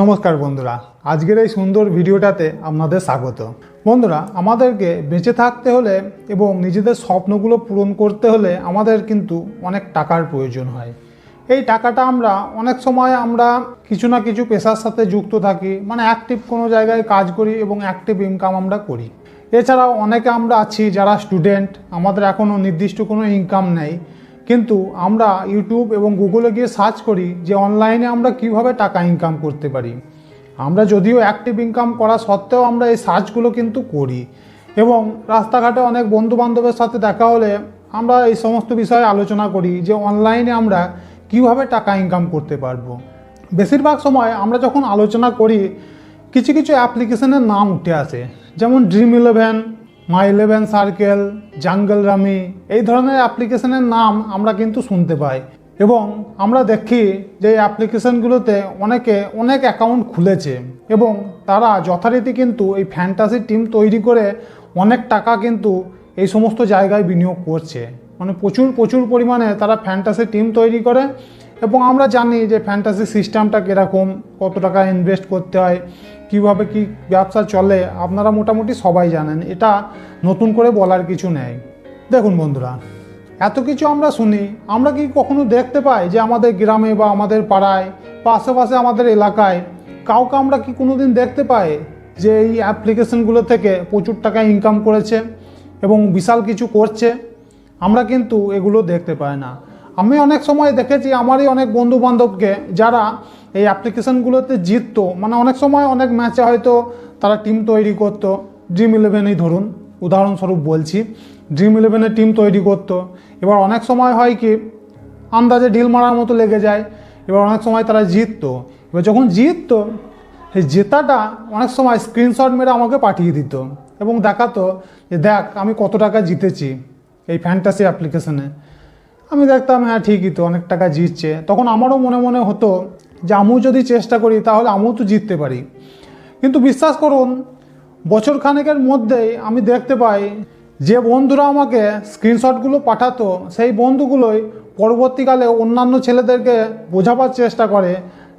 নমস্কার বন্ধুরা, আজকের এই সুন্দর ভিডিওটাতে আপনাদের স্বাগত। বন্ধুরা, আমাদেরকে বেঁচে থাকতে হলে এবং নিজেদের স্বপ্নগুলো পূরণ করতে হলে আমাদের কিন্তু অনেক টাকার প্রয়োজন হয়। এই টাকাটা আমরা অনেক সময় আমরা কিছু না কিছু পেশার সাথে যুক্ত থাকি মানে অ্যাক্টিভ কোনো জায়গায় কাজ করি এবং অ্যাক্টিভ ইনকাম আমরা করি। এছাড়াও অনেকে আমরা আছি যারা স্টুডেন্ট আমাদের এখনও নির্দিষ্ট কোনো ইনকাম নেই। কিন্তু আমরা ইউটিউব এবং গুগলে গিয়ে সার্চ করি যে অনলাইনে আমরা কীভাবে টাকা ইনকাম করতে পারি। আমরা যদিও অ্যাক্টিভ ইনকাম করা সত্ত্বেও আমরা এই সার্চগুলো কিন্তু করি। এবং রাস্তাঘাটে অনেক বন্ধু বান্ধবের সাথে দেখা হলে আমরা এই সমস্ত বিষয়ে আলোচনা করি যে অনলাইনে আমরা কীভাবে টাকা ইনকাম করতে পারব। বেশিরভাগ সময় আমরা যখন আলোচনা করি, কিছু কিছু অ্যাপ্লিকেশনের নাম উঠে আসে। যেমন Dream Eleven My Eleven Circle Jungle Rummy এই ধরনের অ্যাপ্লিকেশনের নাম আমরা কিন্তু শুনতে পাই। এবং আমরা দেখি যে এই অ্যাপ্লিকেশনগুলোতে অনেকে অনেক অ্যাকাউন্ট খুলেছে এবং তারা যথারীতি কিন্তু এই ফ্যান্টাসি টিম তৈরি করে অনেক টাকা কিন্তু এই সমস্ত জায়গায় বিনিয়োগ করছে। মানে প্রচুর প্রচুর পরিমাণে তারা ফ্যান্টাসি টিম তৈরি করে এবং আমরা জানি যে ফ্যান্টাসি সিস্টেমটা কীরকম, কত টাকা ইনভেস্ট করতে হয় কীভাবে কি ব্যবসা চলে, আপনারা মোটামুটি সবাই জানেন, এটা নতুন করে বলার কিছু নেই। দেখুন বন্ধুরা, এত কিছু আমরা শুনি, আমরা কি কখনো দেখতে পাই যে আমাদের গ্রামে বা আমাদের পাড়ায় বা আশেপাশে আমাদের এলাকায় কাউকে আমরা কি কোনো দিন দেখতে পাই যে এই অ্যাপ্লিকেশনগুলো থেকে প্রচুর টাকা ইনকাম করেছে এবং বিশাল কিছু করছে? আমরা কিন্তু এগুলো দেখতে পাই না। আমি অনেক সময় দেখেছি, আমারই অনেক বন্ধু বান্ধবকে যারা এই অ্যাপ্লিকেশনগুলোতে জিততো। মানে অনেক সময় অনেক ম্যাচে হয়তো তারা টিম তৈরি করতো। ড্রিম ইলেভেনেই ধরুন, উদাহরণস্বরূপ বলছি ড্রিম ইলেভেনের টিম তৈরি করতো। এবার অনেক সময় হয় কি, আন্দাজে ঢিল মারার মতো লেগে যায়। এবার অনেক সময় তারা জিততো। এবার যখন জিততো, সেই জেতাটা অনেক সময় স্ক্রিনশট মেরে আমাকে পাঠিয়ে দিত এবং দেখাতো যে দেখ, আমি কত টাকা জিতেছি এই ফ্যান্টাসি অ্যাপ্লিকেশনে আমি দেখতাম হ্যাঁ ঠিকই তো, অনেক টাকা জিতছে। তখন আমারও মনে মনে হতো যে আমিও যদি চেষ্টা করি, তাহলে আমিও তো জিততে পারি। কিন্তু বিশ্বাস করুন বছর খানেকের মধ্যেই আমি দেখতে পাই, যে বন্ধুরা আমাকে স্ক্রিনশটগুলো পাঠাতো, সেই বন্ধুগুলোই পরবর্তীকালে অন্যান্য ছেলেদেরকে বোঝাবার চেষ্টা করে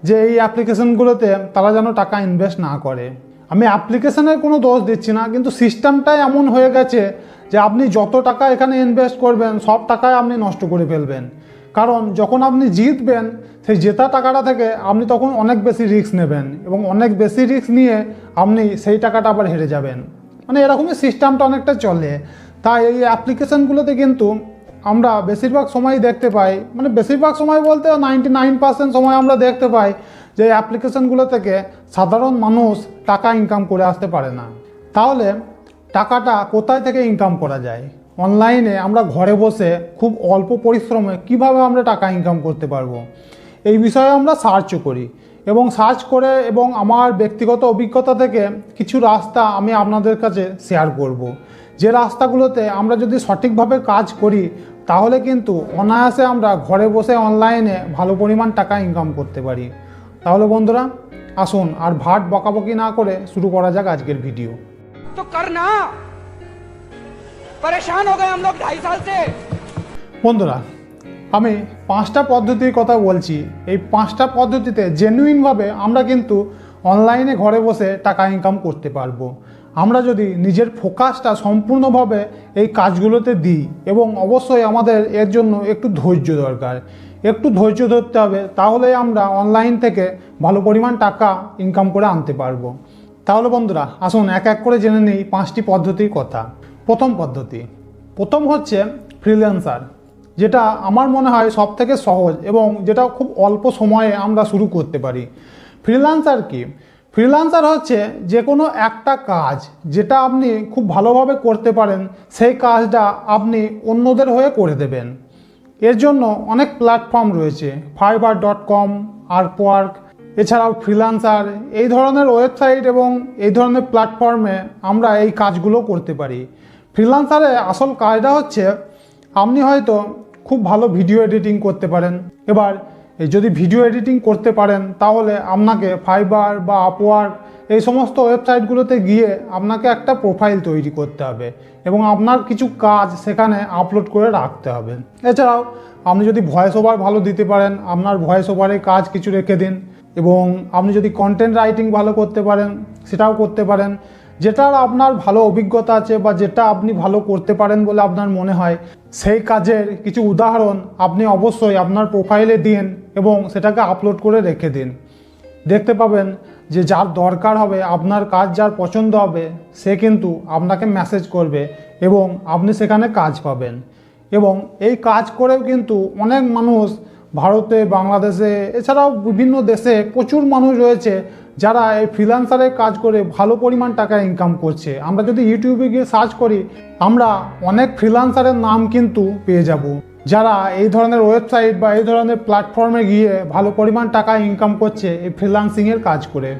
যে এই অ্যাপ্লিকেশনগুলোতে তারা যেন টাকা ইনভেস্ট না করে। আমি অ্যাপ্লিকেশনের কোনো দোষ দিচ্ছি না, কিন্তু সিস্টেমটাই এমন হয়ে গেছে যে আপনি যত টাকা এখানে ইনভেস্ট করবেন, সব টাকায় আপনি নষ্ট করে ফেলবেন। কারণ যখন আপনি জিতবেন, সেই জেতা টাকাটা থেকে আপনি তখন অনেক বেশি রিস্ক নেবেন এবং অনেক বেশি রিস্ক নিয়ে আপনি সেই টাকাটা আবার হেরে যাবেন। মানে এরকমই সিস্টেমটা অনেকটা চলে। তাই এই অ্যাপ্লিকেশনগুলোতে কিন্তু আমরা বেশিরভাগ সময় দেখতে পাই মানে বেশিরভাগ সময় বলতে নাইনটি নাইন পার্সেন্ট সময় আমরা দেখতে পাই যে অ্যাপ্লিকেশনগুলো থেকে সাধারণ মানুষ টাকা ইনকাম করে আসতে পারে না। তাহলে টাকাটা কোথায় থেকে ইনকাম করা যায়? অনলাইনে আমরা ঘরে বসে খুব অল্প পরিশ্রমে কীভাবে আমরা টাকা ইনকাম করতে পারব? এই বিষয়ে আমরা সার্চও করি। এবং সার্চ করে এবং আমার ব্যক্তিগত অভিজ্ঞতা থেকে কিছু রাস্তা আমি আপনাদের কাছে শেয়ার করব। যে রাস্তাগুলোতে আমরা যদি সঠিকভাবে কাজ করি, তাহলে কিন্তু অনায়াসে আমরা ঘরে বসে অনলাইনে ভালো পরিমাণ টাকা ইনকাম করতে পারি। তাহলে বন্ধুরা, আসুন আর ভাট বকাবকি না করে শুরু করা যাক আজকের ভিডিও তো কর না! परेशान हो गए हम लोग ढाई साल से বন্ধুরা আমি পাঁচটা পদ্ধতির কথা বলছি এই পাঁচটা পদ্ধতিতে জেনুইনভাবে আমরা কিন্তু অনলাইনে ঘরে বসে টাকা ইনকাম করতে পারবো আমরা যদি নিজের ফোকাসটা সম্পূর্ণভাবে এই কাজগুলোতে দিই এবং অবশ্যই আমাদের এর জন্য একটু ধৈর্য দরকার একটু ধৈর্য ধরতে হবে তাহলে আমরা অনলাইন থেকে ভালো পরিমাণ টাকা ইনকাম করে আনতে পারবো তাহলে বন্ধুরা আসুন এক এক করে জেনে নিই পাঁচটি পদ্ধতির কথা প্রথম পদ্ধতি। প্রথম হচ্ছে ফ্রিল্যান্সার যেটা আমার মনে হয় সব থেকে সহজ এবং যেটা খুব অল্প সময়ে আমরা শুরু করতে পারি। ফ্রিল্যান্সার কি? ফ্রিল্যান্সার হচ্ছে যে কোনো একটা কাজ যেটা আপনি খুব ভালোভাবে করতে পারেন, সেই কাজটা আপনি অন্যদের হয়ে করে দেবেন। এর জন্য অনেক প্ল্যাটফর্ম রয়েছে ফাইবার ডট কম আর্কওয়ার্ক এছাড়াও ফ্রিল্যান্সার এই ধরনের ওয়েবসাইট এবং এই ধরনের প্ল্যাটফর্মে আমরা এই কাজগুলো করতে পারি। ফ্রিল্যান্সারে আসল কাজটা হচ্ছে আপনি হয়তো খুব ভালো ভিডিও এডিটিং করতে পারেন। এবার যদি ভিডিও এডিটিং করতে পারেন, তাহলে আপনাকে ফাইবার বা আপওয়ার্ক এই সমস্ত ওয়েবসাইটগুলোতে গিয়ে আপনাকে একটা প্রোফাইল তৈরি করতে হবে এবং আপনার কিছু কাজ সেখানে আপলোড করে রাখতে হবে। এছাড়াও আপনি যদি ভয়েস ওভার ভালো দিতে পারেন, আপনার ভয়েস ওভারে কাজ কিছু রেখে দিন এবং আপনি যদি কন্টেন্ট রাইটিং ভালো করতে পারেন, সেটাও করতে পারেন। যেটার আপনার ভালো অভিজ্ঞতা আছে বা যেটা আপনি ভালো করতে পারেন বলে আপনার মনে হয়, সেই কাজের কিছু উদাহরণ আপনি অবশ্যই আপনার প্রোফাইলে দিন এবং সেটাকে আপলোড করে রেখে দিন। দেখতে পাবেন যে যার দরকার হবে, আপনার কাজ যার পছন্দ হবে, সে কিন্তু আপনাকে মেসেজ করবে এবং আপনি সেখানে কাজ পাবেন। এবং এই কাজ করেও কিন্তু অনেক মানুষ ভারতে, বাংলাদেশে, এছাড়াও বিভিন্ন দেশে প্রচুর মানুষ রয়েছে যারা এই ফ্রিল্যান্সারের কাজ করে ভালো পরিমাণ টাকা ইনকাম করছে, আমরা যদি ইউটিউবে গিয়ে সার্চ করি, আমরা অনেক ফ্রিল্যান্সারের নাম কিন্তু পেয়ে যাব। যারা এই ধরনের ওয়েবসাইট বা এই ধরনের প্ল্যাটফর্মে গিয়ে ভালো পরিমাণ টাকা ইনকাম করছে এই ফ্রিল্যান্সিংয়ের কাজ করে।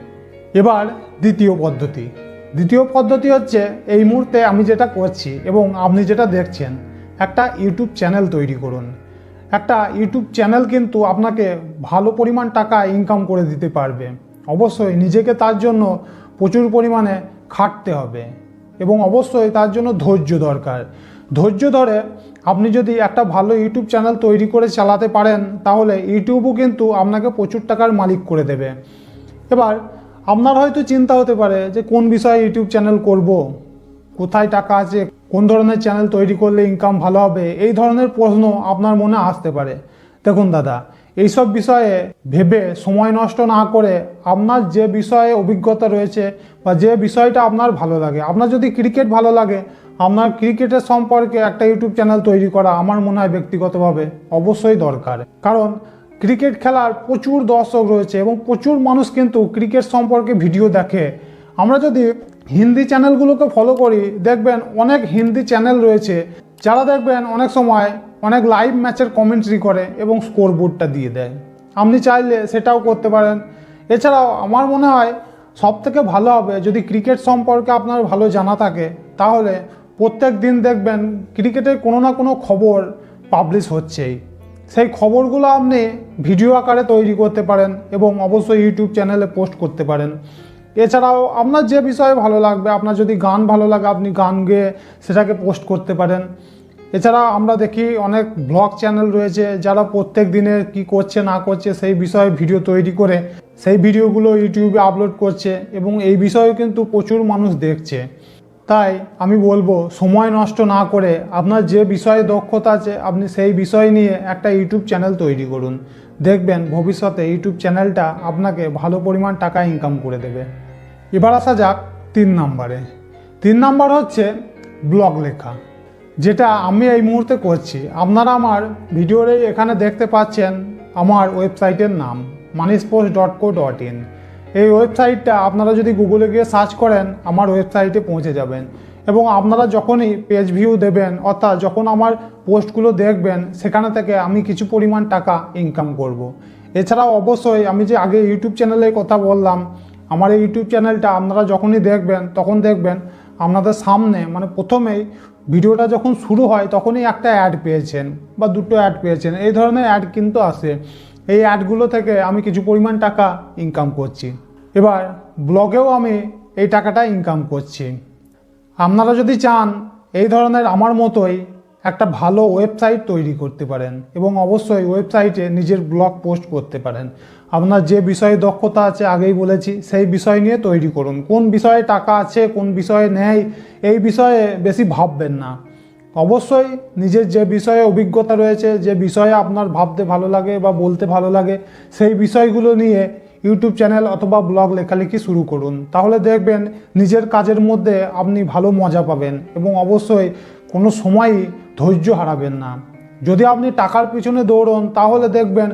এবার দ্বিতীয় পদ্ধতি। দ্বিতীয় পদ্ধতি হচ্ছে, এই মুহূর্তে আমি যেটা করছি এবং আপনি যেটা দেখছেন, একটা ইউটিউব চ্যানেল তৈরি করুন। একটা ইউটিউব চ্যানেল কিন্তু আপনাকে ভালো পরিমাণ টাকা ইনকাম করে দিতে পারবে। অবশ্যই নিজেকে তার জন্য প্রচুর পরিমাণে খাটতে হবে এবং অবশ্যই তার জন্য ধৈর্য দরকার। ধৈর্য ধরে আপনি যদি একটা ভালো ইউটিউব চ্যানেল তৈরি করে চালাতে পারেন, তাহলে ইউটিউবও কিন্তু আপনাকে প্রচুর টাকার মালিক করে দেবে। এবার, আপনার হয়তো চিন্তা হতে পারে যে কোন বিষয়ে ইউটিউব চ্যানেল করব? কোথায় টাকা আছে? কোন ধরনের চ্যানেল তৈরি করলে ইনকাম ভালো হবে? এই ধরনের প্রশ্ন আপনার মনে আসতে পারে। দেখুন দাদা এইসব বিষয়ে ভেবে সময় নষ্ট না করে আপনার যে বিষয়ে অভিজ্ঞতা রয়েছে বা যে বিষয়টা আপনার ভালো লাগে, আপনার যদি ক্রিকেট ভালো লাগে, আপনার ক্রিকেটের সম্পর্কে একটা ইউটিউব চ্যানেল তৈরি করা আমার মনে হয় ব্যক্তিগতভাবে অবশ্যই দরকার। কারণ ক্রিকেট খেলার প্রচুর দর্শক রয়েছে এবং প্রচুর মানুষ কিন্তু ক্রিকেট সম্পর্কে ভিডিও দেখে। আমরা যদি হিন্দি চ্যানেলগুলোকে ফলো করি, দেখবেন অনেক হিন্দি চ্যানেল রয়েছে, যারা দেখবেন অনেক সময় অনেক লাইভ ম্যাচের কমেন্ট্রি করে এবং স্কোর বোর্ডটা দিয়ে দেয়। আপনি চাইলে সেটাও করতে পারেন। এছাড়াও আমার মনে হয় সব থেকে ভালো হবে যদি ক্রিকেট সম্পর্কে আপনার ভালো জানা থাকে, তাহলে প্রত্যেক দিন দেখবেন ক্রিকেটের কোনো না কোনো খবর পাবলিশ হচ্ছেই। সেই খবরগুলো আপনি ভিডিও আকারে তৈরি করতে পারেন এবং অবশ্যই ইউটিউব চ্যানেলে পোস্ট করতে পারেন। এছাড়াও আপনার যে বিষয়ে ভালো লাগবে, আপনার যদি গান ভালো লাগে, আপনি গান গেয়ে সেটাকে পোস্ট করতে পারেন। এছাড়া আমরা দেখি অনেক ব্লগ চ্যানেল রয়েছে যারা প্রত্যেক দিনের কি করছে, না করছে সেই বিষয়ে ভিডিও তৈরি করে সেই ভিডিওগুলো ইউটিউবে আপলোড করছে এবং এই বিষয়েও কিন্তু প্রচুর মানুষ দেখছে। তাই আমি বলব, সময় নষ্ট না করে আপনার যে বিষয়ে দক্ষতা আছে, আপনি সেই বিষয় নিয়ে একটা ইউটিউব চ্যানেল তৈরি করুন। দেখবেন ভবিষ্যতে ইউটিউব চ্যানেলটা আপনাকে ভালো পরিমাণ টাকা ইনকাম করে দেবে। এবার আসা যাক তিন নম্বরে। তিন নাম্বার হচ্ছে ব্লগ লেখা। যেটা আমি এই মুহূর্তে করছি। আপনারা আমার ভিডিওর এখানে দেখতে পাচ্ছেন আমার ওয়েবসাইটের নাম মানিস post dot co dot in এই ওয়েবসাইটটা আপনারা যদি গুগলে গিয়ে সার্চ করেন, আমার ওয়েবসাইটে পৌঁছে যাবেন। এবং আপনারা যখনই পেজ ভিউ দেবেন, অর্থাৎ যখন আমার পোস্টগুলো দেখবেন, সেখানে থেকে আমি কিছু পরিমাণ টাকা ইনকাম করব। এছাড়াও অবশ্যই আমি যে আগে ইউটিউব চ্যানেলের কথা বললাম, আমার এই ইউটিউব চ্যানেলটা আপনারা যখনই দেখবেন, তখন দেখবেন আপনাদের সামনে মানে প্রথমেই ভিডিওটা যখন শুরু হয়, তখনই একটা অ্যাড পেয়েছেন বা দুটো অ্যাড পেয়েছেন। এই ধরনের অ্যাড কিন্তু আসে এই অ্যাডগুলো থেকে আমি কিছু পরিমাণ টাকা ইনকাম করছি। এবার ব্লগেও আমি এই টাকাটা ইনকাম করছি। আপনারা যদি চান, এই ধরনের আমার মতোই একটা ভালো ওয়েবসাইট তৈরি করতে পারেন এবং অবশ্যই ওয়েবসাইটে নিজের ব্লগ পোস্ট করতে পারেন। আপনার যে বিষয়ে দক্ষতা আছে আগেই বলেছি, সেই বিষয় নিয়ে তৈরি করুন। কোন বিষয়ে টাকা আছে, কোন বিষয়ে নেই, এই বিষয়ে বেশি ভাববেন না। অবশ্যই নিজের যে বিষয়ে অভিজ্ঞতা রয়েছে, যে বিষয়ে আপনার ভাবতে ভালো লাগে বা বলতে ভালো লাগে, সেই বিষয়গুলো নিয়ে ইউটিউব চ্যানেল অথবা ব্লগ লেখালেখি শুরু করুন। তাহলে দেখবেন নিজের কাজের মধ্যে আপনি ভালো মজা পাবেন এবং অবশ্যই কোনো সময়ই ধৈর্য হারাবেন না। যদি আপনি টাকার পিছনে দৌড়ন, তাহলে দেখবেন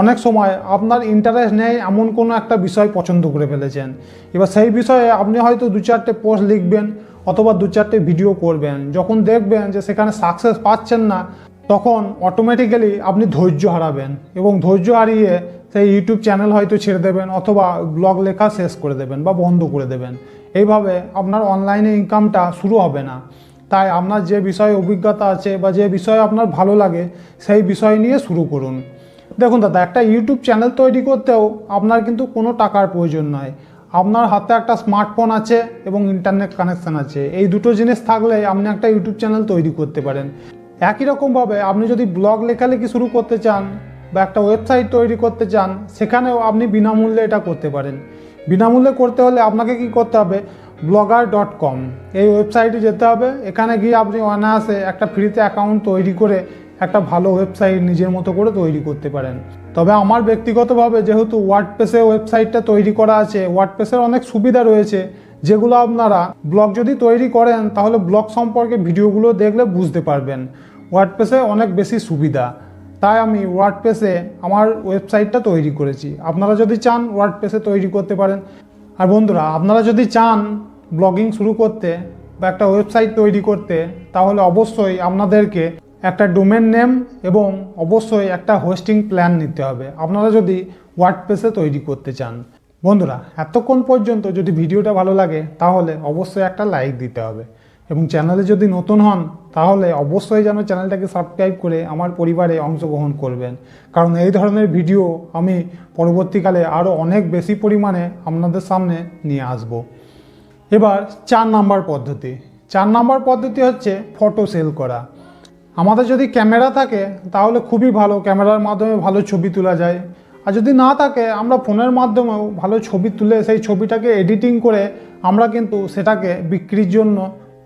অনেক সময় আপনার ইন্টারেস্ট নেই, এমন কোনো একটা বিষয় পছন্দ করে ফেলেছেন। এবার সেই বিষয়ে আপনি হয়তো দু চারটে পোস্ট লিখবেন অথবা দু চারটে ভিডিও করবেন। যখন দেখবেন যে সেখানে সাকসেস পাচ্ছেন না, তখন অটোমেটিক্যালি আপনি ধৈর্য হারাবেন এবং ধৈর্য হারিয়ে সেই ইউটিউব চ্যানেল হয়তো ছেড়ে দেবেন অথবা ব্লগ লেখা শেষ করে দেবেন বা বন্ধ করে দেবেন। এইভাবে আপনার অনলাইনে ইনকামটা শুরু হবে না। তাই আপনার যে বিষয়ে অভিজ্ঞতা আছে বা যে বিষয়ে আপনার ভালো লাগে, সেই বিষয় নিয়ে শুরু করুন। দেখুন দাদা, একটা ইউটিউব চ্যানেল তৈরি করতেও আপনার কিন্তু কোনো টাকার প্রয়োজন নয়। আপনার হাতে একটা স্মার্টফোন আছে এবং ইন্টারনেট কানেকশান আছে। এই দুটো জিনিস থাকলে আপনি একটা ইউটিউব চ্যানেল তৈরি করতে পারেন। একই রকমভাবে আপনি যদি ব্লগ লেখালেখি শুরু করতে চান বা একটা ওয়েবসাইট তৈরি করতে চান, সেখানেও আপনি বিনামূল্যে এটা করতে পারেন। বিনামূল্যে করতে হলে আপনাকে কি করতে হবে? ব্লগার ডট কম এই ওয়েবসাইটে যেতে হবে। এখানে গিয়ে আপনি অনায়াসে একটা ফ্রিতে অ্যাকাউন্ট তৈরি করে একটা ভালো ওয়েবসাইট নিজের মতো করে তৈরি করতে পারেন। তবে আমার ব্যক্তিগতভাবে যেহেতু ওয়ার্ডপ্রেসে ওয়েবসাইটটা তৈরি করা আছে ওয়ার্ডপ্রেসের অনেক সুবিধা রয়েছে, যেগুলো আপনারা ব্লগ যদি তৈরি করেন, তাহলে ব্লগ সম্পর্কে ভিডিওগুলো দেখলে বুঝতে পারবেন। ওয়ার্ডপ্রেসে অনেক বেশি সুবিধা। তাই আমি ওয়ার্ডপ্রেসে আমার ওয়েবসাইটটা তৈরি করেছি। আপনারা যদি চান ওয়ার্ডপ্রেসে তৈরি করতে পারেন। আর বন্ধুরা, আপনারা যদি চান ব্লগিং শুরু করতে বা একটা ওয়েবসাইট তৈরি করতে, তাহলে অবশ্যই আপনাদেরকে একটা ডোমেন নেম এবং অবশ্যই একটা হোস্টিং প্ল্যান নিতে হবে। আপনারা যদি ওয়ার্ডপ্রেসে তৈরি করতে চান। বন্ধুরা, এতক্ষণ পর্যন্ত যদি ভিডিওটা ভালো লাগে, তাহলে অবশ্যই একটা লাইক দিতে হবে। এবং চ্যানেলে যদি নতুন হন, তাহলে অবশ্যই যেন চ্যানেলটাকে সাবস্ক্রাইব করে আমার পরিবারে অংশগ্রহণ করবেন। কারণ এই ধরনের ভিডিও আমি পরবর্তীকালে আরও অনেক বেশি পরিমাণে আপনাদের সামনে নিয়ে আসব। এবার চার নাম্বার পদ্ধতি। চার নাম্বার পদ্ধতি হচ্ছে ফটো সেল করা। আমাদের যদি ক্যামেরা থাকে, তাহলে খুবই ভালো। ক্যামেরার মাধ্যমে ভালো ছবি তোলা যায়। আর যদি না থাকে, আমরা ফোনের মাধ্যমেও ভালো ছবি তুলে সেই ছবিটাকে এডিটিং করে আমরা কিন্তু সেটাকে বিক্রির জন্য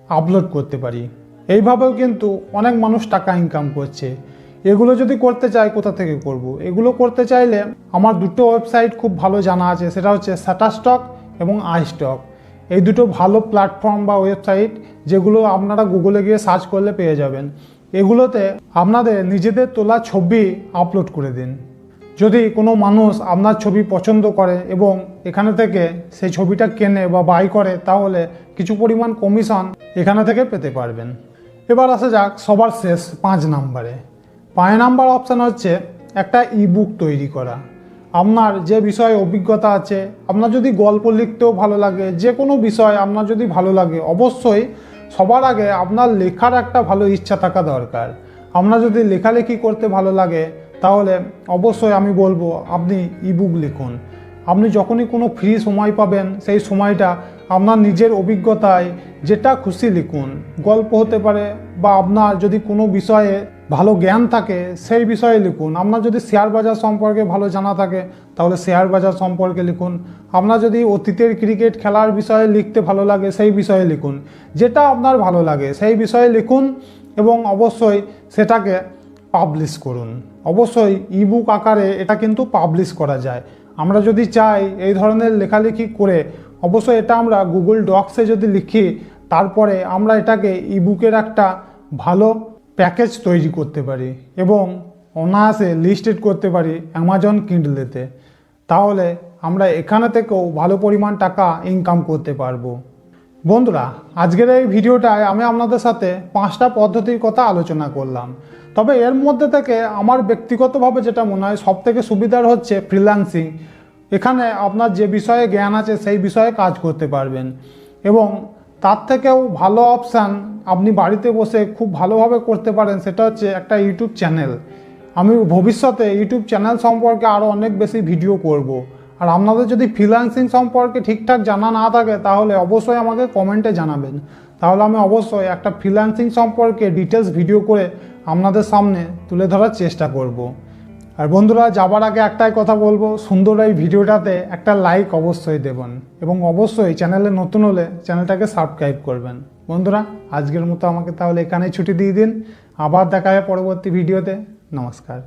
আপলোড করতে পারি। এইভাবেও কিন্তু অনেক মানুষ টাকা ইনকাম করছে। এগুলো যদি করতে চাই কোথা থেকে করব। এগুলো করতে চাইলে আমার দুটো ওয়েবসাইট খুব ভালো জানা আছে। সেটা হচ্ছে স্টক এবং আইস্টক এই দুটো ভালো প্ল্যাটফর্ম বা ওয়েবসাইট যেগুলো আপনারা গুগলে গিয়ে সার্চ করলে পেয়ে যাবেন। এগুলোতে আপনাদের নিজেদের তোলা ছবি আপলোড করে দিন। যদি কোনো মানুষ আপনার ছবি পছন্দ করে এবং এখানে থেকে সেই ছবিটা কেনে বা বাই করে, তাহলে কিছু পরিমাণ কমিশন এখানে থেকে পেতে পারবেন। এবার আসা যাক সবার শেষ পাঁচ নাম্বারে। পাঁচ নাম্বার অপশান হচ্ছে একটা ইবুক তৈরি করা। আপনার যে বিষয়ে অভিজ্ঞতা আছে, আপনার যদি গল্প লিখতেও ভালো লাগে যে কোনো বিষয় আপনার যদি ভালো লাগে, অবশ্যই সবার আগে আপনার লেখার একটা ভালো ইচ্ছা থাকা দরকার। আপনার যদি লেখালেখি করতে ভালো লাগে, তাহলে অবশ্যই আমি বলব আপনি ইবুক লিখুন। আপনি যখনই কোনো ফ্রি সময় পাবেন, সেই সময়টা আপনার নিজের অভিজ্ঞতায় যেটা খুশি লিখুন। গল্প হতে পারে বা আপনার যদি কোনো বিষয়ে ভালো জ্ঞান থাকে, সেই বিষয়ে লিখুন। আপনার যদি শেয়ার বাজার সম্পর্কে ভালো জানা থাকে, তাহলে শেয়ার বাজার সম্পর্কে লিখুন। আপনার যদি অতীতের ক্রিকেট খেলার বিষয়ে লিখতে ভালো লাগে, সেই বিষয়ে লিখুন। যেটা আপনার ভালো লাগে, সেই বিষয়ে লিখুন এবং অবশ্যই সেটাকে পাবলিশ করুন। অবশ্যই ইবুক আকারে এটা কিন্তু পাবলিশ করা যায়। আমরা যদি চাই এই ধরনের লেখালেখি করে অবশ্যই এটা আমরা গুগল ডক্সে যদি লিখি, তারপরে আমরা এটাকে ইবুকের একটা ভালো প্যাকেজ তৈরি করতে পারি এবং অনায়াসে লিস্টেড করতে পারি অ্যামাজন কিন্ডলেতে তাহলে আমরা এখানে থেকেও ভালো পরিমাণ টাকা ইনকাম করতে পারব। বন্ধুরা, আজকের এই ভিডিওটায় আমি আপনাদের সাথে পাঁচটা পদ্ধতির কথা আলোচনা করলাম। তবে এর মধ্যে থেকে আমার ব্যক্তিগতভাবে যেটা মনে হয় সব থেকে সুবিধার হচ্ছে ফ্রিল্যান্সিং এখানে আপনার যে বিষয়ে জ্ঞান আছে সেই বিষয়ে কাজ করতে পারবেন এবং তার থেকেও ভালো অপশান আপনি বাড়িতে বসে খুব ভালোভাবে করতে পারেন সেটা হচ্ছে একটা ইউটিউব চ্যানেল আমি ভবিষ্যতে ইউটিউব চ্যানেল সম্পর্কে আরও অনেক বেশি ভিডিও করব। আর আপনাদের যদি ফ্রিল্যান্সিং সম্পর্কে ঠিকঠাক জানা না থাকে, তাহলে অবশ্যই আমাকে কমেন্টে জানাবেন তাহলে আমি অবশ্যই একটা ফ্রিল্যান্সিং সম্পর্কে ডিটেলস ভিডিও করে আপনাদের সামনে তুলে ধরার চেষ্টা করব। আর বন্ধুরা, যাবার আগে একটাই কথা বলব, সুন্দর এই ভিডিওটাতে একটা লাইক অবশ্যই দেবেন এবং অবশ্যই চ্যানেলে নতুন হলে চ্যানেলটাকে সাবস্ক্রাইব করবেন। বন্ধুরা, আজকের মতো আমাকে তাহলে এখানেই ছুটি দিয়ে দিন। আবার দেখা হবে পরবর্তী ভিডিওতে। নমস্কার।